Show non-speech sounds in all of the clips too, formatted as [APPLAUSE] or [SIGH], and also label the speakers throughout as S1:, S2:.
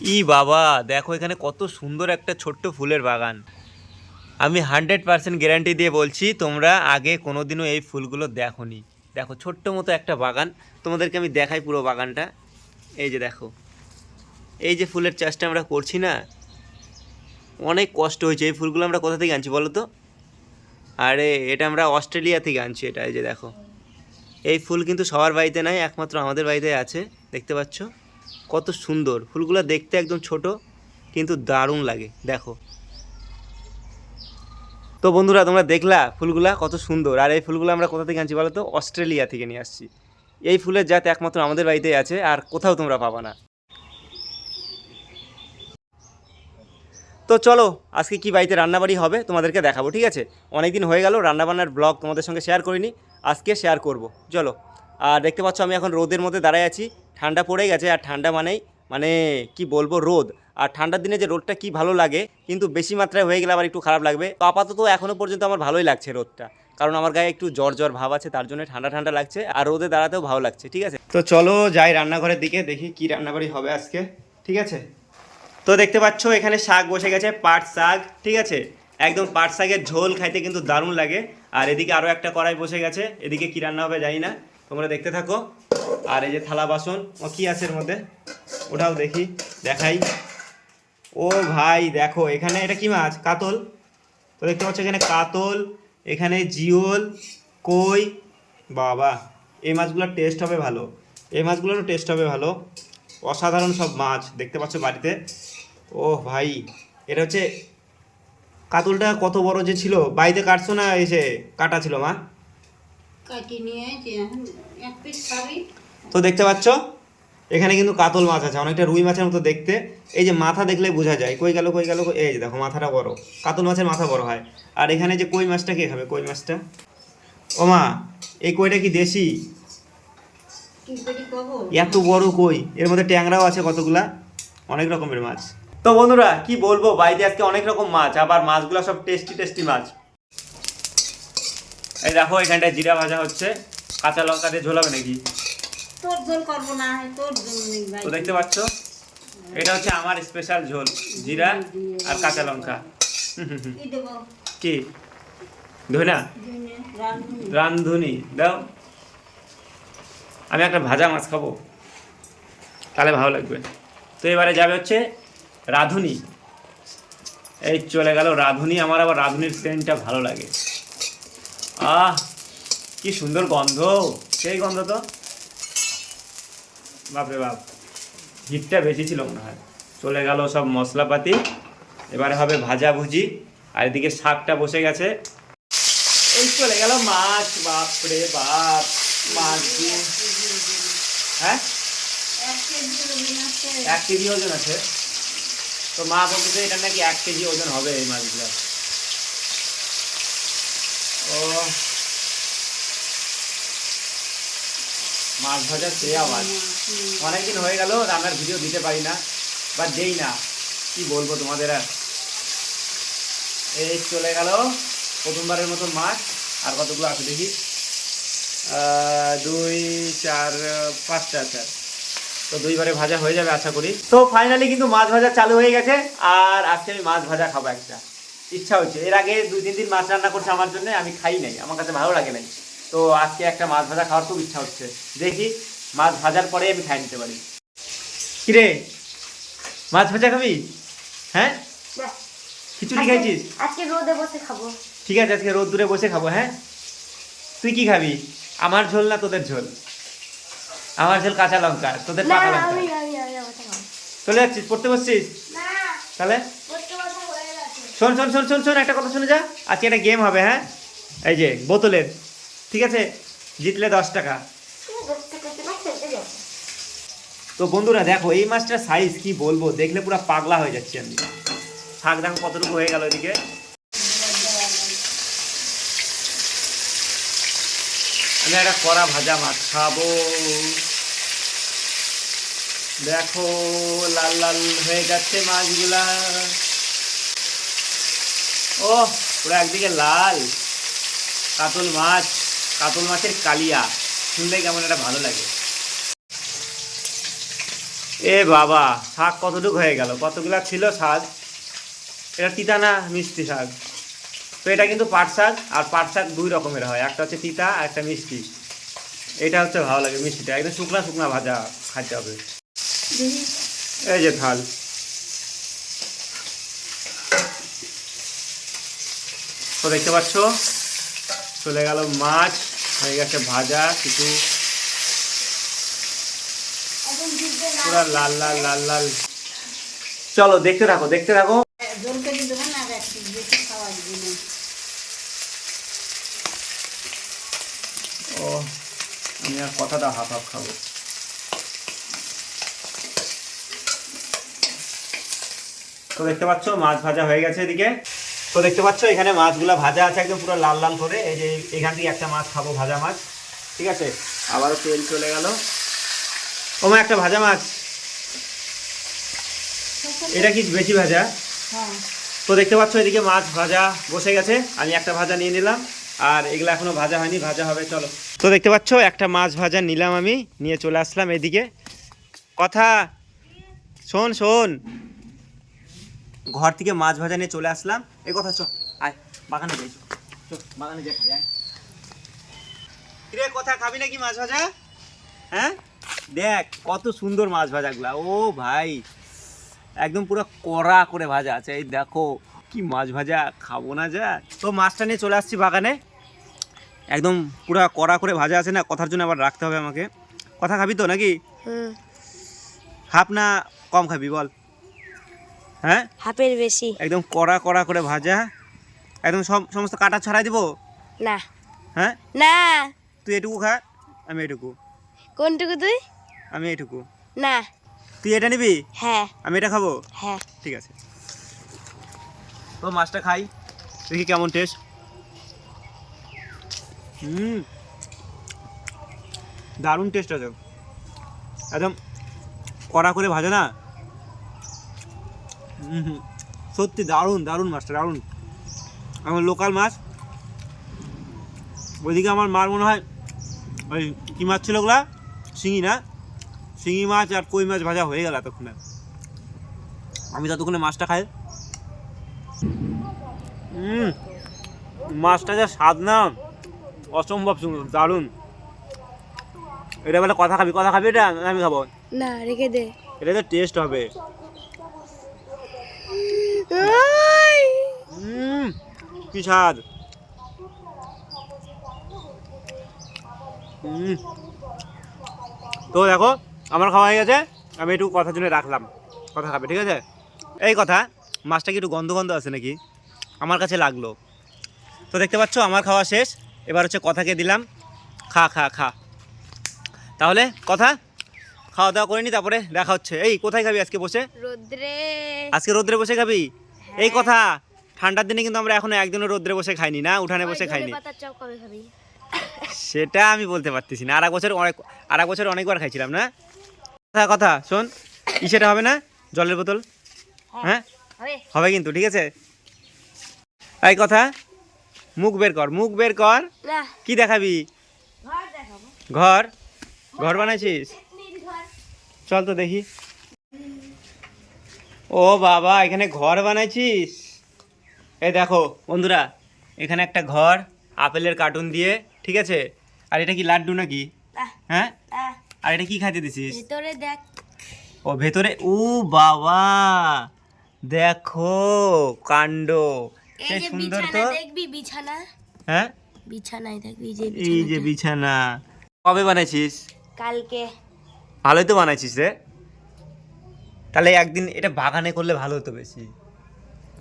S1: ই বাবা, দেখো এখানে কত সুন্দর একটা ছোট্ট ফুলের বাগান। আমি হান্ড্রেড পার্সেন্ট গ্যারান্টি দিয়ে বলছি, তোমরা আগে কোনোদিনও এই ফুলগুলো দেখোনি। দেখো, ছোট্ট মতো একটা বাগান। তোমাদেরকে আমি দেখাই পুরো বাগানটা। এই যে দেখো, এই যে ফুলের চাষটা আমরা করছি না, অনেক কষ্ট হয়েছে। এই ফুলগুলো আমরা কোথা থেকে আনছি বলো তো? আরে, এটা আমরা অস্ট্রেলিয়া থেকে আনছি এটা, এই যে দেখো। এই ফুল কিন্তু সবার বাড়িতে নাই, একমাত্র আমাদের বাড়িতে আছে, দেখতে পাচ্ছ? কত সুন্দর। ফুলগুলো দেখতে একদম ছোট, কিন্তু দারুণ লাগে। দেখো। তো বন্ধুরা, তোমরা দেখলা ফুলগুলা কত সুন্দর। আর এই ফুলগুলো আমরা কোথা থেকে আনছি বলো তো? অস্ট্রেলিয়া থেকে নিয়ে আসছি। এই ফুলের জাত একমাত্র আমাদের বাড়িতেই আছে, আর কোথাও তোমরা পাবা না। তো চলো, আজকে কি বাড়িতে রান্নাবাড়ি হবে তোমাদেরকে দেখাবো, ঠিক আছে? অনেক দিন হয়ে গেল, রান্নাবান্নার ব্লগ তোমাদের সঙ্গে শেয়ার করিনি। আজকে শেয়ার করব। চলো। আর দেখতে পাচ্ছ আমি এখন রোদের মধ্যে দাঁড়ায় আছি। ঠান্ডা পড়ে গেছে, আর ঠান্ডা মানেই মানে কি বলব, রোদ। আর ঠান্ডার দিনে যে রোদটা কি ভালো লাগে, কিন্তু বেশি মাত্রায় হয়ে গেলে আবার একটু খারাপ লাগবে। তো আপাতত এখনও পর্যন্ত আমার ভালোই লাগছে রোদটা। কারণ আমার গায়ে একটু জ্বর জ্বর ভাব আছে, তার জন্য ঠান্ডা ঠান্ডা লাগছে, আর রোদে দাঁড়াতেও ভালো লাগছে, ঠিক আছে? তো চলো যাই রান্নাঘরের দিকে, দেখি কি রান্নাবাড়ি হবে আজকে, ঠিক আছে? তো দেখতে পাচ্ছ, এখানে শাক বসে গেছে, পাট শাক, ঠিক আছে? একদম পাট শাকের ঝোল খাইতে কিন্তু দারুণ লাগে। আর এদিকে আরও একটা কড়াই বসে গেছে, এদিকে কি রান্না হবে জানি না। তোমরা দেখতে থাকো। আর এই যে থালা বাসন ও কি আছে এর মধ্যে? ওটাও দেখি, দেখাই। ও ভাই, দেখো, এখানে এটা কি মাছ? কাতল। তো দেখতে পাচ্ছ এখানে কাতল, এখানে জিওল, কই। বাবা, এই মাছগুলোর টেস্ট হবে ভালো। এই মাছগুলোরও টেস্ট হবে ভালো। অসাধারণ সব মাছ, দেখতে পাচ্ছ বাড়িতে। ও ভাই, এটা হচ্ছে কাতলটা কত বড় যে ছিল? বাড়িতে কাটছো না এসে কাটা ছিল মা?
S2: কাটি নিয়ে যে এখন এক পিস খাবি।
S1: তো দেখতে পাচ্ছ? এখানে কিন্তু কাতল মাছ আছে অনেকটা রুই মাছের মতো দেখতে। এই যে মাথা দেখলে বোঝা যায় কই গেল কই গেল এই যে দেখো মাথাটা বড়। কাতল মাছের মাথা বড় হয়। আর এখানে যে কই মাছটা কে খাবে কই মাছটা? ও মা এই কইটা কি দেশি? এত বড় কই? এর মধ্যে ট্যাংরাও আছে কতগুলা? অনেক রকমের মাছ। তো বন্ধুরা কি বলব বাড়িতে আজকে অনেক রকম মাছ আবার মাছগুলো সব টেস্টি টেস্টি মাছ। এই দেখো এখানটায় জিরা ভাজা হচ্ছে। কাঁচা লঙ্কা দিয়ে ঝোলাবে নাকি?
S2: তোর ঝোল করব না তোর জন্য নেই ভাই।
S1: তো দেখতে পাচ্ছ? এটা হচ্ছে আমার স্পেশাল ঝোল জিরা আর কাঁচা লঙ্কা।
S2: কি
S1: ধনা?
S2: রাঁধুনি।
S1: রান্ধুনি দাও। আমি একটা ভাজা মাছ খাব। তাহলে ভালো লাগবে। তো এবারে যাবে হচ্ছে রাঁধুনি। এই চলে গেল রাঁধুনি। আমার আবার রাঁধুনির ট্রেনটা ভালো লাগে। আহ, কি সুন্দর গন্ধ। সেই গন্ধ তো। বাপরে বাপ, হিটটা বেশি ছিল মনে হয়। চলে গেল সব মশলাপাতি। এবারে হবে ভাজা ভুজি। আর এদিকে শাকটা বসে গেছে। এই চলে গেল মাছ। বাপরে বাপ, মাছ হ্যাঁ?
S2: এক কেজি ওজন আছে।
S1: তো মা বলতেছে, এটা নাকি এক কেজি ওজন হবে এই মাছগুলো? মাছ ভাজা সে আওয়াজ অনেকদিন হয়ে গেল, রান্নার ভিডিও দিতে পারি না, বা দেই না। কি বলব তোমাদের আর? এই চলে গেল প্রথমবারের মতো মাছ, আর কতগুলো আছে দেখি। দুই, চার, পাঁচটা চার তো দুইবারে ভাজা হয়ে যাবে আশা করি। তো ফাইনালি কিন্তু মাছ ভাজা চালু হয়ে গেছে, আর আজকে আমি মাছ ভাজা খাব একটা। ইচ্ছা হচ্ছে এর আগে দুই তিন দিন মাছ রান্না করছে আমার জন্য আমি খাই নাই। আমার কাছে ভালো লাগে নাই। তো আজকে একটা মাছ ভাজা খাওয়ার খুব ইচ্ছা হচ্ছে। দেখি মাছ ভাজার পরে আমি খাই নিতে পারি। কিরে? মাছ ভাজা খাবি? হ্যাঁ? খিচুড়ি খাইছিস?
S2: আজকে রোদে বসে খাব।
S1: ঠিক আছে আজকে রোদ দূরে বসে খাব হ্যাঁ? তুই কি খাবি? আমার ঝোল না তোদের ঝোল? আমার ঝোল কাঁচা লঙ্কা তোদের পাকা লঙ্কা। চলে যাচ্ছিস পড়তে বসছিস? তাহলে
S2: বসতে বসে হয়ে গেছে
S1: শোন শোন শোন শোন শোন, একটা কথা শুনে যা। আজকে একটা গেম হবে হ্যাঁ? এই যে, বোতলের। ঠিক আছে? জিতলে দশ টাকা। তো বন্ধুরা, দেখো, এই মাছটার সাইজ কি বলব? দেখলে পুরো পাগলা হয়ে যাচ্ছে আমি। শাক দেখো কতটুকু হয়ে গেল এদিকে। আমি একটা কড়া ভাজা মাছ খাব। দেখো, লাল লাল হয়ে যাচ্ছে মাছগুলা। ও পুরো একদিকে লাল। কাতল মাছ কাতল মাছের কালিয়া। শুনলে কেমন একটা ভালো লাগে। এ বাবা শাক কতটুকু হয়ে গেল? কতগুলা ছিল শাক? এটা তিতা না মিষ্টি শাক। তো এটা কিন্তু পাট শাক আর পাট শাক দুই রকমের হয়। একটা হচ্ছে তিতা আর একটা মিষ্টি। এটা হচ্ছে ভালো লাগে মিষ্টিটা। একদম শুকনা শুকনা ভাজা খাইতে হবে। এই যে থাল তো দেখতে পাচ্ছ, চলে গেল মাছ, হয়ে গেছে ভাজা, কিছু পুরো লাল লাল লাল লাল। চলো, দেখতে থাকো দেখতে থাকো। ও, আমি আর কথাটা হাফ হাফ খাব। তো দেখতে পাচ্ছ, মাছ ভাজা হয়ে গেছে এদিকে। তো দেখতে পাচ্ছ এখানে মাছগুলো ভাজা আছে একদম পুরো লাল লাল করে। এই যে এখান থেকে একটা মাছ খাব ভাজা মাছ। ঠিক আছে? আবারও তেল চলে গেল। ওমা একটা ভাজা মাছ। এটা কি বেশি ভাজা?
S2: হ্যাঁ।
S1: তো দেখতে পাচ্ছ এদিকে মাছ ভাজা বসে গেছে। আমি একটা ভাজা নিয়ে নিলাম আর এগুলো এখনও ভাজা হয়নি ভাজা হবে চলো। তো দেখতে পাচ্ছ একটা মাছ ভাজা নিলাম আমি নিয়ে চলে আসলাম এদিকে। কথা শোন শোন। ঘর থেকে মাছ ভাজা নিয়ে চলে আসলাম। এই কথা চ আয় বাগানে যাই চ। বাগানে যাই খাই, আয়। কিরে কথা খাবি নাকি মাছ ভাজা? হ্যাঁ? দেখ কত সুন্দর মাছ ভাজাগুলা। ও ভাই একদম পুরো কড়া করে ভাজা আছে। এই দেখো কি মাছ ভাজা খাব না যা। তো মাছটা নিয়ে চলে আসছি বাগানে। একদম পুরো কড়া করে ভাজা আছে না কথার জন্য আবার রাখতে হবে আমাকে। কথা খাবি তো নাকি? হাফ না কম খাবি বল। হ্যাঁ?
S3: হাফের বেশি।
S1: একদম কড়া কড়া করে ভাজা। একদম সব সমস্ত কাটা ছড়াই দিব?
S3: না।
S1: হ্যাঁ?
S3: না।
S1: তুই এটুকু খা আমি এটুকু।
S3: কোনটুকু তুই?
S1: আমি এটুকু।
S3: না।
S1: তুই এটা নিবি?
S3: হ্যাঁ।
S1: আমি এটা খাব?
S3: হ্যাঁ।
S1: ঠিক আছে। তো মাছটা খাই দেখি কেমন টেস্ট হুম। দারুণ টেস্ট আছে। একদম কড়া করে ভাজে না? সত্যি দারুণ দারুণ মাছটা দারুণ। আমার লোকাল মাছ। ওইদিকে আমার মার মনে হয় ওই কী মাছ ছিল ওগুলা? শিঙি না? শিঙি মাছ আর কই মাছ ভাজা হয়ে গেল এতক্ষণে। আমি ততক্ষণে মাছটা খাই। মাছটা যা স্বাদ না। অসম্ভব সুন্দর দারুণ। এটা বলে কথা খাবি কথা খাবি এটা? আমি খাব।
S3: না রেখে দে।
S1: এটা তো টেস্ট হবে। কি স্বাদ। তো দেখো, আমার খাওয়া হয়ে গেছে। আমি একটু কথার জন্য রাখলাম। কথা খাবে, ঠিক আছে? এই কথা, মাছটা কি একটু গন্ধ গন্ধ আছে নাকি? আমার কাছে লাগল। তো দেখতে পাচ্ছ, আমার খাওয়া শেষ। এবার হচ্ছে কথাকে দিলাম। খা খা খা। তাহলে, কথা? খাওয়া দাওয়া করে নি তারপরে দেখা হচ্ছে। এই কোথায় খাবি আজকে বসে?
S3: রোদ্রে।
S1: আজকে রোদ্রে বসে খাবি? এই কথা ঠান্ডার দিনে কিন্তু আমরা এখনও একদিনও রোদ্রে বসে খাইনি না উঠানে বসে খাইনি। সেটা আমি বলতে পারতেছি না আর এক বছর অনেক আর এক বছর অনেকবার খাইছিলাম না? কথা কথা শোন ই সেটা হবে না? জলের বোতল? হ্যাঁ
S3: হবে।
S1: হবে কিন্তু ঠিক আছে? এই কথা মুখ বের কর মুখ বের কর। কি দেখাবি।
S3: ঘর?
S1: ঘর বানাইছিস? চল তো দেখি। ও বাবা এখানে ঘর বানাইছিস? এই দেখো বন্ধুরা এখানে একটা ঘর আপেলের কার্টুন দিয়ে ঠিক আছে? আর এটা কি লাড্ডু নাকি? হ্যাঁ? আর এটা কি খাইতে দিছিস?
S3: ভেতরে দেখ।
S1: ও ভেতরে? ও বাবা দেখো কাণ্ড।
S3: এই
S1: সুন্দর তো।
S3: দেখবি বিছানা?
S1: হ্যাঁ?
S3: বিছানায় দেখবি যে
S1: এই যে বিছানা। কবে বানাইছিস?
S3: কালকে।
S1: ভালোই তো বানাইছিস রে। তাহলে একদিন এটা বাগানে করলে ভালো হতো বেশি।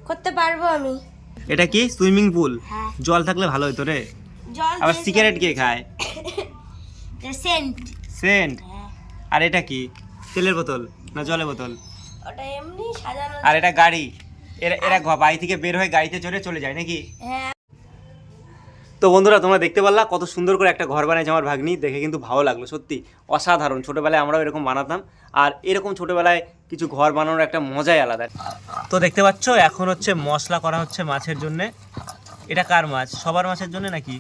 S3: করতে পারব আমি।
S1: এটা কি? Swimming pool?
S3: হ্যাঁ।
S1: জল থাকলে ভালো হতো রে। আবার সিগারেট কে খায়? [COUGHS]
S3: সেন্ট।
S1: সেন্ট?
S3: হ্যাঁ।
S1: আর এটা কি? তেলের বোতল না জলের বোতল?
S3: ওটা এমনি সাজানো
S1: আর এটা গাড়ি। এরা এরা বাড়ি থেকে বের হয়ে গাড়িতে চড়ে চলে যায় নাকি?
S3: হ্যাঁ
S1: তো বন্ধুরা তোমরা দেখতে পারলা কত সুন্দর করে একটা ঘর বানাইছে আমার ভাগ্নি। দেখে কিন্তু ভালো লাগল সত্যি। অসাধারণ। ছোটোবেলায় আমরাও এরকম বানাতাম। আর এরকম ছোটোবেলায় কিছু ঘর বানানোর একটা মজাই আলাদা। তো দেখতে পাচ্ছ এখন হচ্ছে মশলা করা হচ্ছে মাছের জন্য। এটা কার মাছ? সবার মাছের জন্য নাকি?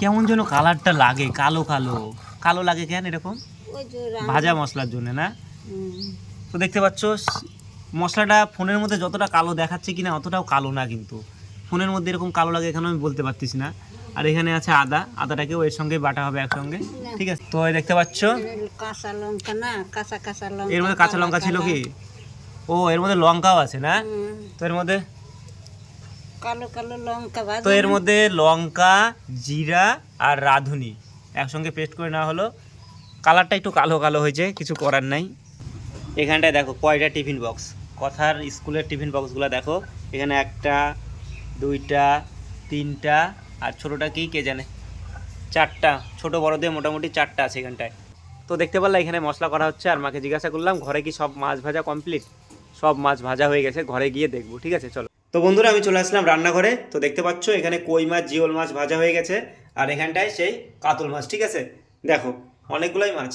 S1: কেমন যেন কালারটা লাগে কালো কালো। কালো লাগে কেন এরকম? ভাজা মশলার জন্য না? তো দেখতে পাচ্ছ মশলাটা ফোনের মধ্যে যতটা কালো দেখাচ্ছে কিনা অতটাও কালো না কিন্তু। ফোনের মধ্যে এরকম কালো লাগে এখানে আমি বলতে পারতেছি না। আর এখানে আছে আদা। আদাটাকেও এর সঙ্গে বাটা হবে একসঙ্গে। ঠিক আছে? তো দেখতে পাচ্ছ?
S2: কাঁচা লঙ্কা না কাঁচা কাঁচা লঙ্কা
S1: এর মধ্যে কাঁচা লঙ্কা ছিল কি? ও এর মধ্যে লঙ্কাও আছে না? তো এর মধ্যে?
S2: কালো কালো লঙ্কা
S1: তো এর মধ্যে লঙ্কা জিরা আর রাঁধুনি একসঙ্গে পেস্ট করে নেওয়া হলো। কালারটা একটু কালো কালো হয়েছে কিছু করার নাই। এখানটায় দেখো কয়টা টিফিন বক্স? কথার স্কুলের টিফিন বক্সগুলো দেখো। এখানে একটা দুইটা তিনটা আর ছোটোটা কি কে জানে? চারটা ছোট বড়দের মোটামুটি চারটা আছে এখানটায়। তো দেখতে পারলাম এখানে মশলা করা হচ্ছে আর মাকে জিজ্ঞাসা করলাম ঘরে কি সব মাছ ভাজা কমপ্লিট সব মাছ ভাজা হয়ে গেছে ঘরে গিয়ে দেখব ঠিক আছে চলো। তো বন্ধুরা আমি চলে আসলাম রান্নাঘরে। তো দেখতে পাচ্ছ এখানে কই মাছ জিওল মাছ ভাজা হয়ে গেছে আর এখানটায় সেই কাতল মাছ ঠিক আছে? দেখো অনেকগুলোই মাছ।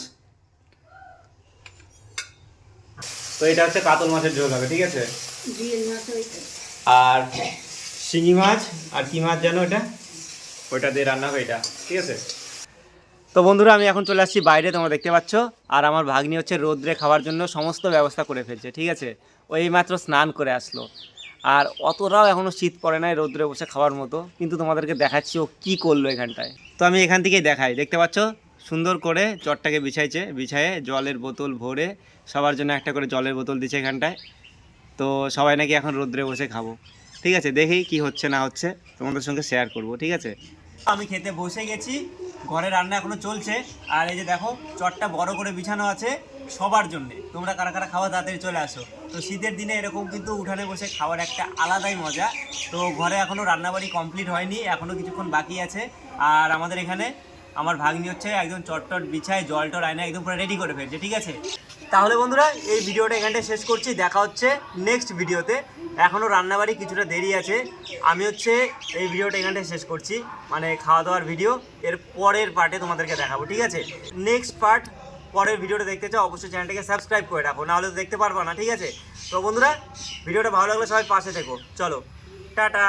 S1: তো এটা হচ্ছে কাতল মাছের ঝোল হবে ঠিক আছে? আর শিঙি মাছ আর কি মাছ জানো এটা ওইটা দিয়ে রান্না হবে এটা, ঠিক আছে? তো বন্ধুরা, আমি এখন চলে আসছি বাইরে, তোমরা দেখতে পাচ্ছ। আর আমার ভাগ্নি হচ্ছে রোদ্রে খাওয়ার জন্য সমস্ত ব্যবস্থা করে ফেলছে, ঠিক আছে? ওই মাত্র স্নান করে আসলো। আর অতটাও এখনও শীত পড়ে নাই রোদ্রে বসে খাওয়ার মতো, কিন্তু তোমাদেরকে দেখাচ্ছি ও কী করল এখানটায়। তো আমি এখান থেকেই দেখাই, দেখতে পাচ্ছ? সুন্দর করে চটটাকে বিছাইছে, বিছায়ে জলের বোতল ভরে সবার জন্য একটা করে জলের বোতল দিচ্ছে এখানটায়। তো সবাই নাকি এখন রোদ্রে বসে খাব। ঠিক আছে, দেখি কি হচ্ছে না হচ্ছে, তোমাদের সঙ্গে শেয়ার করব, ঠিক আছে? আমি খেতে বসে গেছি, ঘরে রান্না এখনও চলছে, আর এই যে দেখো, চটটা বড় করে বিছানো আছে সবার জন্য। তোমরা কারা কারা খাওয়া তাড়াতাড়ি চলে আসো। তো শীতের দিনে এরকম কিন্তু উঠানে বসে খাওয়ার একটা আলাদাই মজা। তো ঘরে এখনও রান্নাবাড়ি কমপ্লিট হয়নি, এখনও কিছুক্ষণ বাকি আছে। আর আমাদের এখানে আমার ভাগ্নি হচ্ছে একদম চটটট বিছায় জল টল আয়না একদম পুরো রেডি করে ফেলছে, ঠিক আছে? তাহলে বন্ধুরা, এই ভিডিওটা এখানটায় শেষ করছি, দেখা হচ্ছে নেক্সট ভিডিওতে। এখনও রান্নাবাড়ি কিছুটা দেরি আছে, আমি হচ্ছে এই ভিডিওটা এখানটায় শেষ করছি মানে খাওয়া দাওয়ার ভিডিও, এর পরের পার্টে তোমাদেরকে দেখাবো, ঠিক আছে? নেক্সট পার্ট পরের ভিডিওটা দেখতে চাও, অবশ্যই চ্যানেলটাকে সাবস্ক্রাইব করে রাখো, নাহলে তো দেখতে পারব না, ঠিক আছে? তো বন্ধুরা, ভিডিওটা ভালো লাগলে সবাই পাশে থেকো, চলো, টাটা!